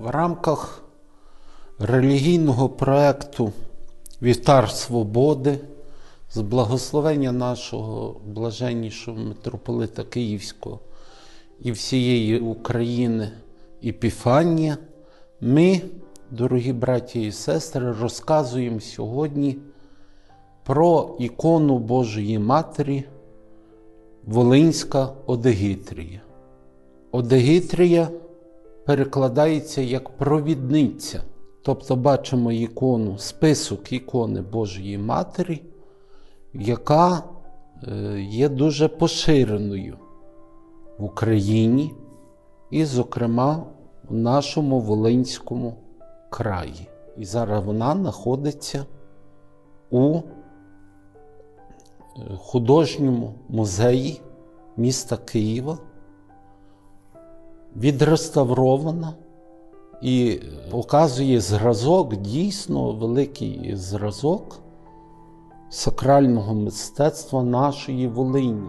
В рамках релігійного проекту Вівтар Свободи з благословення нашого блаженнішого митрополита Київського і всієї України Епіфанія, ми, дорогі браті і сестри, розказуємо сьогодні про ікону Божої Матері Волинська Одегітрія. Одегітрія перекладається як провідниця. Тобто бачимо ікону, список ікони Божої Матері, яка е, є дуже поширеною в Україні і, зокрема, в нашому Волинському краї. І зараз вона знаходиться у е, художньому музеї міста Києва, відреставрована і показує зразок, дійсно великий зразок сакрального мистецтва нашої Волині.